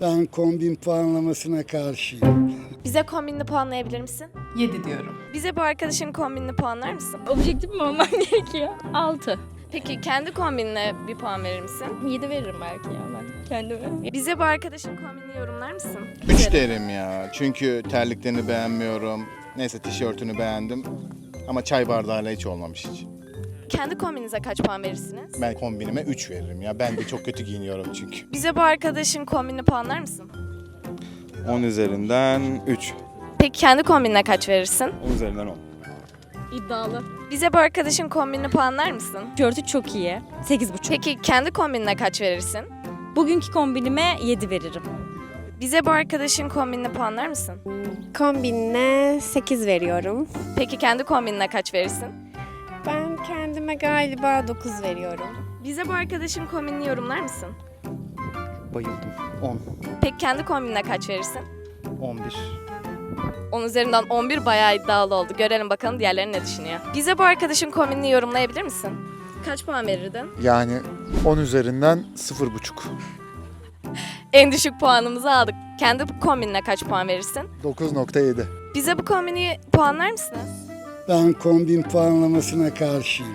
Ben kombin puanlamasına karşıyım. Bize kombinini puanlayabilir misin? 7 diyorum. Bize bu arkadaşın kombinini puanlar mısın? Objektif mi olmam gerekiyor? 6. Peki kendi kombinine bir puan verir misin? 7 veririm belki ya ben kendime. Bize bu arkadaşın kombinini yorumlar mısın? 3 derim ya. Çünkü terliklerini beğenmiyorum. Neyse tişörtünü beğendim. Ama çay bardağıyla hiç olmamış hiç. Kendi kombinize kaç puan verirsiniz? Ben kombinime 3 veririm ya. Ben de çok kötü giyiniyorum çünkü. Bize bu arkadaşın kombinini puanlar mısın? 10 üzerinden 3. Peki kendi kombinine kaç verirsin? 10 üzerinden 10. İddialı. Bize bu arkadaşın kombinini puanlar mısın? Tişörtü çok iyi. 8,5. Peki kendi kombinine kaç verirsin? Bugünkü kombinime 7 veririm. Bize bu arkadaşın kombinini puanlar mısın? Kombinine 8 veriyorum. Peki kendi kombinine kaç verirsin? Ben kendime galiba 9 veriyorum. Bize bu arkadaşın kombinini yorumlar mısın? Bayıldım. 10. Peki kendi kombinine kaç verirsin? 11. 10 üzerinden 11 bayağı iddialı oldu. Görelim bakalım diğerleri ne düşünüyor. Bize bu arkadaşın kombinini yorumlayabilir misin? Kaç puan verirdin? Yani 10 üzerinden 0,5. En düşük puanımızı aldık. Kendi kombinine kaç puan verirsin? 9.7. Bize bu kombini puanlar mısınız? Ben kombin puanlamasına karşıyım.